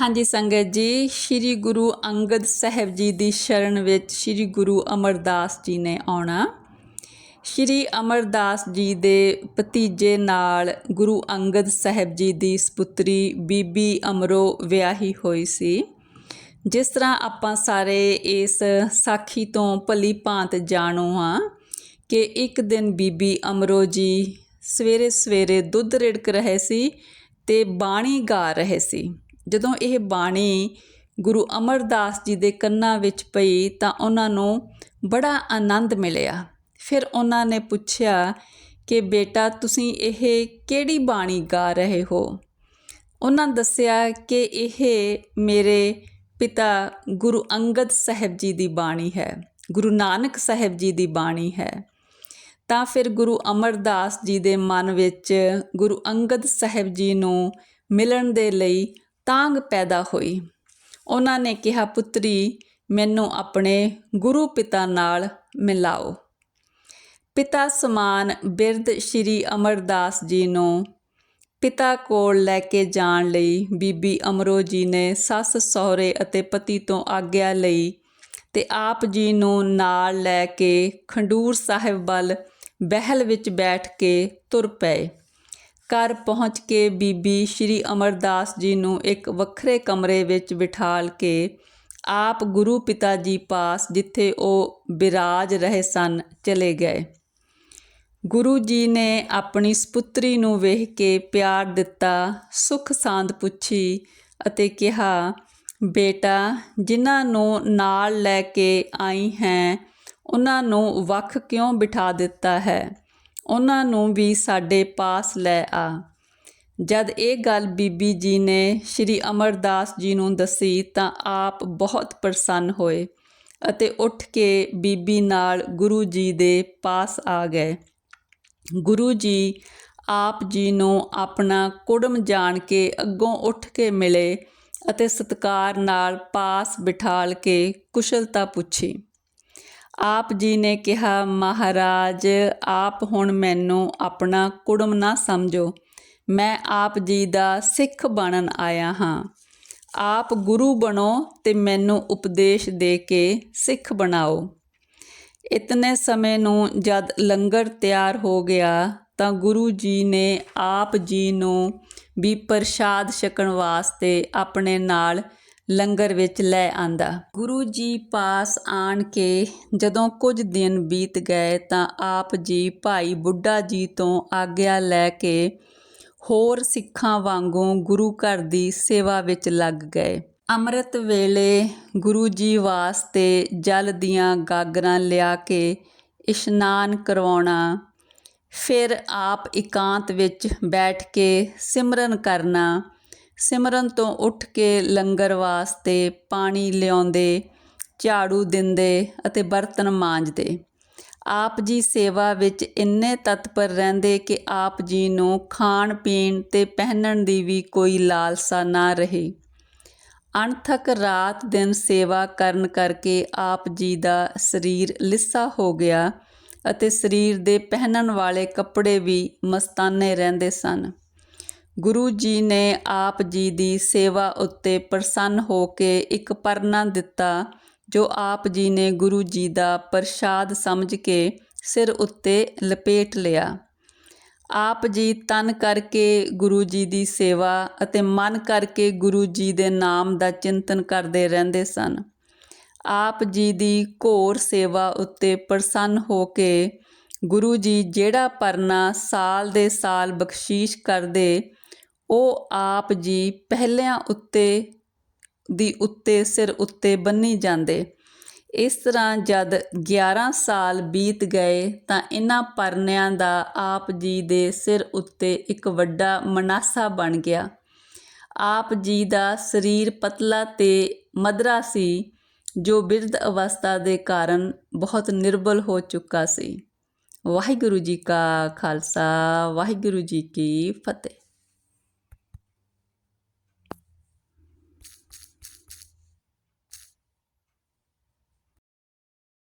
ਹਾਂਜੀ ਸੰਗਤ ਜੀ, ਸ੍ਰੀ ਗੁਰੂ ਅੰਗਦ ਸਾਹਿਬ ਜੀ ਦੀ ਸ਼ਰਨ ਵਿੱਚ ਸ੍ਰੀ ਗੁਰੂ ਅਮਰਦਾਸ ਜੀ ਨੇ ਆਉਣਾ। ਸ੍ਰੀ ਅਮਰਦਾਸ ਜੀ ਦੇ ਭਤੀਜੇ ਨਾਲ ਗੁਰੂ ਅੰਗਦ ਸਾਹਿਬ ਜੀ ਦੀ ਸੁਪੁੱਤਰੀ ਬੀਬੀ ਅਮਰੋ ਵਿਆਹੀ ਹੋਈ ਸੀ। ਜਿਸ ਤਰ੍ਹਾਂ ਆਪਾਂ ਸਾਰੇ ਇਸ ਸਾਖੀ ਤੋਂ ਭਲੀ ਭਾਂਤ ਜਾਣੋ ਹਾਂ ਕਿ ਇੱਕ ਦਿਨ ਬੀਬੀ ਅਮਰੋ ਜੀ ਸਵੇਰੇ ਸਵੇਰੇ ਦੁੱਧ ਰਿੜਕ ਰਹੇ ਸੀ ਤੇ ਬਾਣੀ ਗਾ ਰਹੇ ਸੀ। ਜਦੋਂ ਇਹ ਬਾਣੀ ਗੁਰੂ ਅਮਰਦਾਸ ਜੀ ਦੇ ਕੰਨਾਂ ਵਿੱਚ ਪਈ ਤਾਂ ਉਹਨਾਂ ਨੂੰ ਬੜਾ ਆਨੰਦ ਮਿਲਿਆ। ਫਿਰ ਉਹਨਾਂ ਨੇ ਪੁੱਛਿਆ ਕਿ ਬੇਟਾ, ਤੁਸੀਂ ਇਹ ਕਿਹੜੀ ਬਾਣੀ ਗਾ ਰਹੇ ਹੋ? ਉਹਨਾਂ ਦੱਸਿਆ ਕਿ ਇਹ ਮੇਰੇ ਪਿਤਾ ਗੁਰੂ ਅੰਗਦ ਸਾਹਿਬ ਜੀ ਦੀ ਬਾਣੀ ਹੈ, ਗੁਰੂ ਨਾਨਕ ਸਾਹਿਬ ਜੀ ਦੀ ਬਾਣੀ ਹੈ। ਤਾਂ ਫਿਰ ਗੁਰੂ ਅਮਰਦਾਸ ਜੀ ਦੇ ਮਨ ਵਿੱਚ ਗੁਰੂ ਅੰਗਦ ਸਾਹਿਬ ਜੀ ਨੂੰ ਮਿਲਣ ਦੇ ਲਈ ਤਾਂਗ ਪੈਦਾ ਹੋਈ। ਉਹਨਾਂ ਨੇ ਕਿਹਾ, ਪੁੱਤਰੀ, ਮੈਨੂੰ ਆਪਣੇ ਗੁਰੂ ਪਿਤਾ ਨਾਲ ਮਿਲਾਓ। ਪਿਤਾ ਸਮਾਨ ਬਿਰਧ ਸ਼੍ਰੀ ਅਮਰਦਾਸ ਜੀ ਨੂੰ ਪਿਤਾ ਕੋਲ ਲੈ ਕੇ ਜਾਣ ਲਈ ਬੀਬੀ ਅਮਰੋ ਜੀ ਨੇ ਸੱਸ ਸਹੁਰੇ ਅਤੇ ਪਤੀ ਤੋਂ ਆਗਿਆ ਲਈ ਤੇ ਆਪ ਜੀ ਨੂੰ ਨਾਲ ਲੈ ਕੇ ਖੰਡੂਰ ਸਾਹਿਬ ਵੱਲ ਬਹਿਲ ਵਿੱਚ ਬੈਠ ਕੇ ਤੁਰ ਪਏ। ਘਰ ਪਹੁੰਚ ਕੇ ਬੀਬੀ ਸ਼੍ਰੀ ਅਮਰਦਾਸ ਜੀ ਨੂੰ ਇੱਕ ਵੱਖਰੇ ਕਮਰੇ ਵਿੱਚ ਬਿਠਾਲ ਕੇ ਆਪ ਗੁਰੂ ਪਿਤਾ ਜੀ ਪਾਸ ਜਿੱਥੇ ਉਹ ਬਿਰਾਜ ਰਹੇ ਸਨ, ਚਲੇ ਗਏ। ਗੁਰੂ ਜੀ ਨੇ ਆਪਣੀ ਸੁਪੁੱਤਰੀ ਨੂੰ ਵੇਖ ਕੇ ਪਿਆਰ ਦਿੱਤਾ, ਸੁਖ ਸਾਂਦ ਪੁੱਛੀ ਅਤੇ ਕਿਹਾ, ਬੇਟਾ, ਜਿਨ੍ਹਾਂ ਨੂੰ ਨਾਲ ਲੈ ਕੇ ਆਈ ਹੈ ਉਹਨਾਂ ਨੂੰ ਵੱਖ ਕਿਉਂ ਬਿਠਾ ਦਿੱਤਾ ਹੈ? ਉਹਨਾਂ ਨੂੰ ਵੀ ਸਾਡੇ ਪਾਸ ਲੈ ਆ। ਜਦ ਇਹ ਗੱਲ ਬੀਬੀ ਜੀ ਨੇ ਸ਼੍ਰੀ ਅਮਰਦਾਸ ਜੀ ਨੂੰ ਦੱਸੀ ਤਾਂ ਆਪ ਬਹੁਤ ਪ੍ਰਸੰਨ ਹੋਏ ਅਤੇ ਉੱਠ ਕੇ ਬੀਬੀ ਨਾਲ ਗੁਰੂ ਜੀ ਦੇ ਪਾਸ ਆ ਗਏ। ਗੁਰੂ ਜੀ ਆਪ ਜੀ ਨੂੰ ਆਪਣਾ ਕੁੜਮ ਜਾਣ ਕੇ ਅੱਗੋਂ ਉੱਠ ਕੇ ਮਿਲੇ ਅਤੇ ਸਤਕਾਰ ਨਾਲ ਪਾਸ ਬਿਠਾਲ ਕੇ ਕੁਸ਼ਲਤਾ ਪੁੱਛੀ। ਆਪ ਜੀ ਨੇ ਕਿਹਾ, ਮਹਾਰਾਜ, ਆਪ ਹੁਣ ਮੈਨੂੰ ਆਪਣਾ ਕੁੜਮ ਨਾ ਸਮਝੋ। ਮੈਂ ਆਪ ਜੀ ਦਾ ਸਿੱਖ ਬਣਨ ਆਇਆ ਹਾਂ। ਆਪ ਗੁਰੂ ਬਣੋ ਤੇ ਮੈਨੂੰ ਉਪਦੇਸ਼ ਦੇ ਕੇ ਸਿੱਖ ਬਣਾਓ। ਇਤਨੇ ਸਮੇਂ ਨੂੰ ਜਦ ਲੰਗਰ ਤਿਆਰ ਹੋ ਗਿਆ, ਤਾਂ ਗੁਰੂ ਜੀ ਨੇ ਆਪ ਜੀ ਨੂੰ ਵੀ ਪ੍ਰਸ਼ਾਦ ਛਕਣ ਵਾਸਤੇ ਆਪਣੇ ਨਾਲ ਲੰਗਰ ਵਿੱਚ ਲੈ ਆਂਦਾ। ਗੁਰੂ ਜੀ ਪਾਸ ਆਣ ਕੇ ਜਦੋਂ ਕੁਝ ਦਿਨ ਬੀਤ ਗਏ ਤਾਂ ਆਪ ਜੀ ਭਾਈ ਬੁੱਢਾ ਜੀ ਤੋਂ ਆਗਿਆ ਲੈ ਕੇ ਹੋਰ ਸਿੱਖਾਂ ਵਾਂਗੂ ਗੁਰੂ ਘਰ ਦੀ ਸੇਵਾ ਵਿੱਚ ਲੱਗ ਗਏ। ਅੰਮ੍ਰਿਤ ਵੇਲੇ ਗੁਰੂ ਜੀ ਵਾਸਤੇ ਜਲ ਦੀਆਂ ਗਾਗਰਾਂ ਲਿਆ ਕੇ ਇਸ਼ਨਾਨ ਕਰਵਾਉਣਾ, ਫਿਰ ਆਪ ਇਕਾਂਤ ਵਿੱਚ ਬੈਠ ਕੇ ਸਿਮਰਨ ਕਰਨਾ ਸਿਮਰਨ ਤੋਂ ਉੱਠ ਕੇ ਲੰਗਰ ਵਾਸਤੇ ਪਾਣੀ ਲਿਆਉਂਦੇ, ਝਾੜੂ ਦਿੰਦੇ ਅਤੇ ਬਰਤਨ ਮਾਂਜਦੇ। ਆਪ ਜੀ ਸੇਵਾ ਵਿੱਚ ਇੰਨੇ ਤਤਪਰ ਰਹਿੰਦੇ ਕਿ ਆਪ ਜੀ ਨੂੰ ਖਾਣ ਪੀਣ ਤੇ ਪਹਿਨਣ ਦੀ ਵੀ ਕੋਈ ਲਾਲਸਾ ਨਾ ਰਹੀ। ਅਣਥਕ ਰਾਤ ਦਿਨ ਸੇਵਾ ਕਰਨ ਕਰਕੇ ਆਪ ਜੀ ਦਾ ਸਰੀਰ ਲਿੱਸਾ ਹੋ ਗਿਆ ਅਤੇ ਸਰੀਰ ਦੇ ਪਹਿਨਣ ਵਾਲੇ ਕੱਪੜੇ ਵੀ ਮਸਤਾਨੇ ਰਹਿੰਦੇ ਸਨ। ਗੁਰੂ ਜੀ ਨੇ ਆਪ ਜੀ ਦੀ ਸੇਵਾ ਉੱਤੇ ਪ੍ਰਸੰਨ ਹੋ ਕੇ ਇੱਕ ਪਰਨਾ ਦਿੱਤਾ, ਜੋ ਆਪ ਜੀ ਨੇ ਗੁਰੂ ਜੀ ਦਾ ਪ੍ਰਸ਼ਾਦ ਸਮਝ ਕੇ ਸਿਰ ਉੱਤੇ ਲਪੇਟ ਲਿਆ। ਆਪ ਜੀ ਤਨ ਕਰਕੇ ਗੁਰੂ ਜੀ ਦੀ ਸੇਵਾ ਅਤੇ ਮਨ ਕਰਕੇ ਗੁਰੂ ਜੀ ਦੇ ਨਾਮ ਦਾ ਚਿੰਤਨ ਕਰਦੇ ਰਹਿੰਦੇ ਸਨ। ਆਪ ਜੀ ਦੀ ਘੋਰ ਸੇਵਾ ਉੱਤੇ ਪ੍ਰਸੰਨ ਹੋ ਕੇ ਗੁਰੂ ਜੀ ਜਿਹੜਾ ਪਰਨਾ ਸਾਲ ਦੇ ਸਾਲ ਬਖਸ਼ੀਸ਼ ਕਰਦੇ ਉਹ ਆਪ ਜੀ ਪਹਿਲਿਆਂ ਉੱਤੇ, ਦੀ ਉੱਤੇ, ਸਿਰ ਉੱਤੇ ਬੰਨੀ ਜਾਂਦੇ। ਇਸ ਤਰ੍ਹਾਂ ਜਦ 11 ਸਾਲ ਬੀਤ ਗਏ ਤਾਂ ਇਹਨਾਂ ਪਰਨਿਆਂ ਦਾ ਆਪ ਜੀ ਦੇ ਸਿਰ ਉੱਤੇ ਇੱਕ ਵੱਡਾ ਮਨਾਸਾ ਬਣ ਗਿਆ। ਆਪ ਜੀ ਦਾ ਸਰੀਰ ਪਤਲਾ ਤੇ ਮਧਰਾ ਸੀ, ਜੋ ਬਿਰਧ ਅਵਸਥਾ ਦੇ ਕਾਰਨ ਬਹੁਤ ਨਿਰਬਲ ਹੋ ਚੁੱਕਾ ਸੀ। ਵਾਹਿਗੁਰੂ ਜੀ ਕਾ ਖਾਲਸਾ, ਵਾਹਿਗੁਰੂ ਜੀ ਕੀ ਫਤਿਹ।